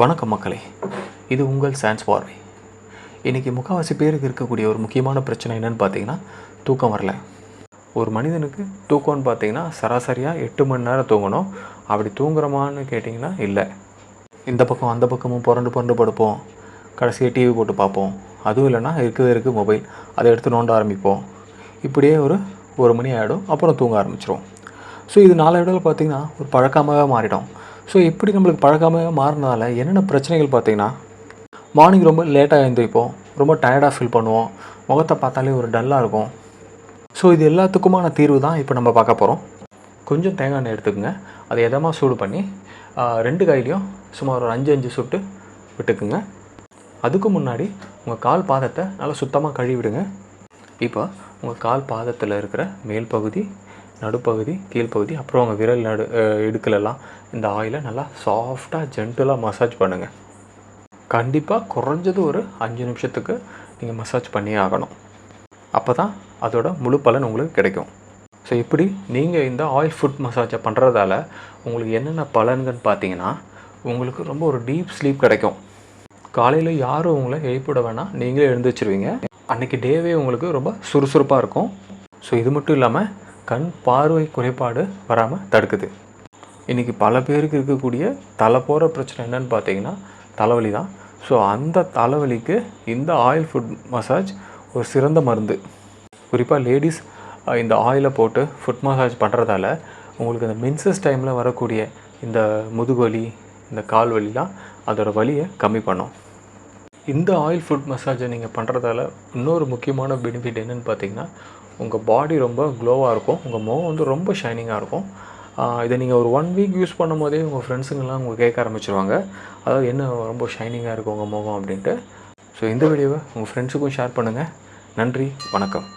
வணக்கம் மக்களே. இது உங்கள் சான்ஸ் பார்வை இன்றைக்கி முக்கால்வாசி பேருக்கு இருக்கக்கூடிய ஒரு முக்கியமான பிரச்சனை என்னென்னு பார்த்தீங்கன்னா தூக்கம் வரல. ஒரு மனிதனுக்கு தூக்கம்னு பார்த்தீங்கன்னா சராசரியாக எட்டு மணி நேரம் தூங்கணும். அப்படி தூங்குறோமான்னு கேட்டிங்கன்னா இல்லை. இந்த பக்கம் அந்த பக்கமும் புரண்டு புரண்டு படுப்போம். கடைசியாக டிவி போட்டு பார்ப்போம். அதுவும் இல்லைன்னா இருக்குது இருக்குது மொபைல் அதை எடுத்து நோண்ட ஆரம்பிப்போம். இப்படியே ஒரு ஒரு மணி ஆகிடும் அப்புறம் தூங்க ஆரம்பிச்சிடும் ஸோ இது நாளடைவில் பார்த்தீங்கன்னா ஒரு பழக்கமாகவே மாறிடும். ஸோ இப்படி நம்மளுக்கு பழகாமல் மாறினால என்னென்ன பிரச்சனைகள் பார்த்தீங்கன்னா மார்னிங் ரொம்ப லேட்டாக எழுந்திரிப்போம். ரொம்ப டயர்டாக ஃபீல் பண்ணுவோம். முகத்தை பார்த்தாலே ஒரு டல்லாக இருக்கும். ஸோ இது எல்லாத்துக்குமான தீர்வு தான் இப்போ நம்ம பார்க்க போகிறோம் கொஞ்சம் தேங்காய் எண்ணெய் எடுத்துக்கோங்க. அதை எதமாக சூடு பண்ணி ரெண்டு கையிலையும் சுமார் ஒரு அஞ்சு அஞ்சு சுட்டு விட்டுக்குங்க. அதுக்கு முன்னாடி உங்கள் கால் பாதத்தை நல்லா சுத்தமாக கழுவிடுங்க. இப்போ உங்கள் கால் பாதத்தில் இருக்கிற மேல் பகுதி நடுப்பகுதி கீழ்ப்பகுதி அப்புறம் உங்கள் விரல் நடு இடுக்கலெல்லாம் இடுக்குலெல்லாம் இந்த ஆயிலை நல்லா சாஃப்டாக ஜென்டலாக மசாஜ் பண்ணுங்கள் கண்டிப்பாக குறைஞ்சது ஒரு அஞ்சு நிமிஷத்துக்கு நீங்கள் மசாஜ் பண்ணியே ஆகணும். அப்போ தான் அதோட முழு பலன் உங்களுக்கு கிடைக்கும். ஸோ இப்படி நீங்கள் இந்த ஆயில் ஃபுட் மசாஜை பண்ணுறதால உங்களுக்கு என்னென்ன பலன்கள்னு பார்த்தீங்கன்னா உங்களுக்கு ரொம்ப ஒரு டீப் ஸ்லீப் கிடைக்கும். காலையில் யாரும் உங்களை எழுப்பிட வேணாம். நீங்களே எழுந்திரிச்சிருவீங்க. அன்றைக்கி டேவே உங்களுக்கு ரொம்ப சுறுசுறுப்பாக இருக்கும். ஸோ இது மட்டும் இல்லாமல் கண் பார்வை குறைபாடு வராமல் தடுக்குது. இன்றைக்கி பல பேருக்கு இருக்கக்கூடிய தலை போகிற பிரச்சனை என்னன்னு பார்த்தீங்கன்னா தலைவலி தான். ஸோ அந்த தலைவலிக்கு இந்த ஆயில் ஃபுட் மசாஜ் ஒரு சிறந்த மருந்து. குறிப்பாக லேடிஸ் இந்த ஆயிலை போட்டு ஃபுட் மசாஜ் பண்ணுறதால உங்களுக்கு இந்த மின்சஸ் டைமில் வரக்கூடிய இந்த முதுகுவலி இந்த கால் வலிலாம் அதோடய வலியை கம்மி பண்ணும். இந்த ஆயில் ஃபுட் மசாஜை நீங்கள் பண்ணுறதால இன்னொரு முக்கியமான பெனிஃபிட் என்னன்னு பார்த்தீங்கன்னா உங்கள் பாடி ரொம்ப க்ளோவாக இருக்கும். உங்கள் முகம் வந்து ரொம்ப ஷைனிங்காக இருக்கும். இதை நீங்கள் ஒரு ஒன் வீக் யூஸ் பண்ணும் போதே உங்கள் ஃப்ரெண்ட்ஸுங்கெல்லாம் உங்கள் கேட்க ஆரம்பிச்சிருவாங்க. அதாவது என்ன ரொம்ப ஷைனிங்காக இருக்கும் உங்கள் முகம் அப்படின்ட்டு. ஸோ இந்த வீடியோவை உங்கள் ஃப்ரெண்ட்ஸுக்கும் ஷேர் பண்ணுங்கள் நன்றி வணக்கம்.